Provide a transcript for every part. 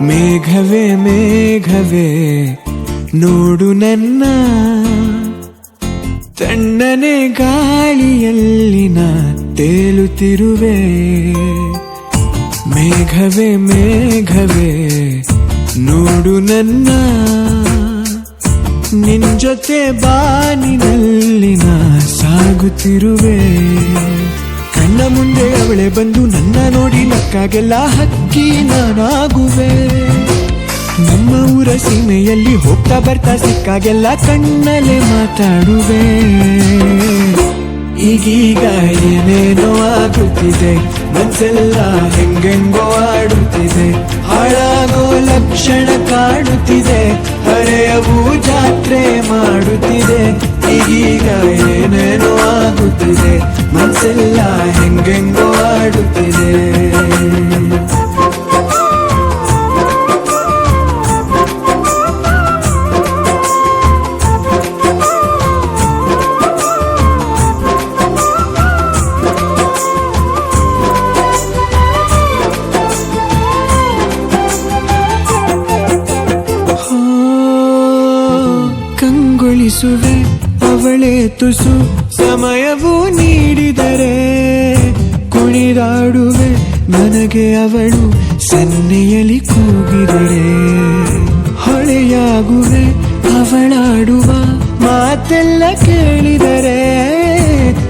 ಮೇಘವೇ ಮೇಘವೇ, ನೋಡು ನನ್ನ ತಣ್ಣನೆ ಗಾಳಿಯಲ್ಲಿನ ತೇಲುತ್ತಿರುವೆ ಮೇಘವೇ ಮೇಘವೇ, ನೋಡು ನನ್ನ ನಿನ್ ಜೊತೆ ಬಾನಿನಲ್ಲಿನ ಸಾಗುತ್ತಿರುವೆ ಕಣ್ಣ ಮುಂದೆ ಅವಳೆ ಬಂದು ನನ್ನ ನೋಡಿ ನಕ್ಕಾಗೆಲ್ಲ ಹಕ್ಕಿ ನಾನಾಗುವೆ. ನಮ್ಮ ಊರ ಸೀಮೆಯಲ್ಲಿ ಹೋಗ್ತಾ ಬರ್ತಾ ಸಿಕ್ಕಾಗೆಲ್ಲ ಕಣ್ಣಲ್ಲೇ ಮಾತಾಡುವೆ. ಈಗೀಗ ಏನೇನೋ ಆಗುತ್ತಿದೆ, ಮನ್ಸೆಲ್ಲ ಹೆಂಗೆಂಗೋ ಆಡುತ್ತಿದೆ, ಹಾಳಾಗೋ ಲಕ್ಷಣ ಕಾಡುತ್ತಿದೆ ಹರೆಯವು ಜಾತ್ರೆ ಮಾಡುತ್ತಿದೆ. ಈಗೀಗ ಏನೇನೋ ಆಗುತ್ತಿದೆ ಮನ್ಸೆಲ್ಲ ಹೆಂಗೆಂಗೋ ಆಡುತ್ತಿದೆ ಹೋ, ಕಂಗೊಳಿಸುವೆ ಅವಳೇ ತುಸು ಸಮಯವು ನೀಡಿದರೆ ಕುಣಿದಾಡುವೆ ನನಗೆ ಅವಳು ಸನ್ನೆಯಲ್ಲಿ ಕೂಗಿದರೆ. ಹೊಳೆಯಾಗುವೆ ಅವಳಾಡುವ ಮಾತೆಲ್ಲ ಕೇಳಿದರೆ.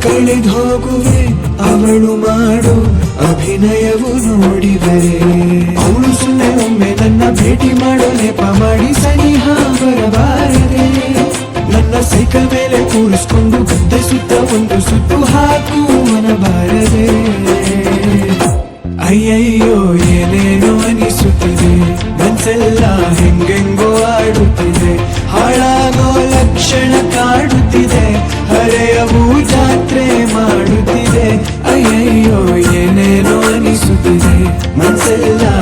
ಕಳೆದೋಗುವೆ ಅವಳು ಮಾಡು ಅಭಿನಯವು ನೋಡಿದರೆ. ಅವಳು ಒಮ್ಮೆ ನನ್ನ ಭೇಟಿ ಮಾಡೋ ನೆಪ ಮಾಡಿ ಸನಿಹ ಸೈಕಲ್ ಮೇಲೆ ಕೂರಿಸ್ಕೊಂಡು ಗದ್ದೆ ಸುತ್ತ ಒಂದು ಸುತ್ತು ಹಾಕು ಮನಬಾರದೆ. ಅಯ್ಯಯ್ಯೋ, ಏನೇನೋ ಅನಿಸುತ್ತಿದೆ. ಮನ್ಸೆಲ್ಲ ಹೆಂಗೆಂಗೋ ಆಡುತ್ತಿದೆ. ಹಾಳಾಗೋ ಲಕ್ಷಣ ಕಾಡುತ್ತಿದೆ. ಹರೆಯವು ಜಾತ್ರೆ ಮಾಡುತ್ತಿದೆ. ಅಯ್ಯಯ್ಯೋ, ಏನೇನೋ ಅನಿಸುತ್ತಿದೆ. ಮನ್ಸೆಲ್ಲ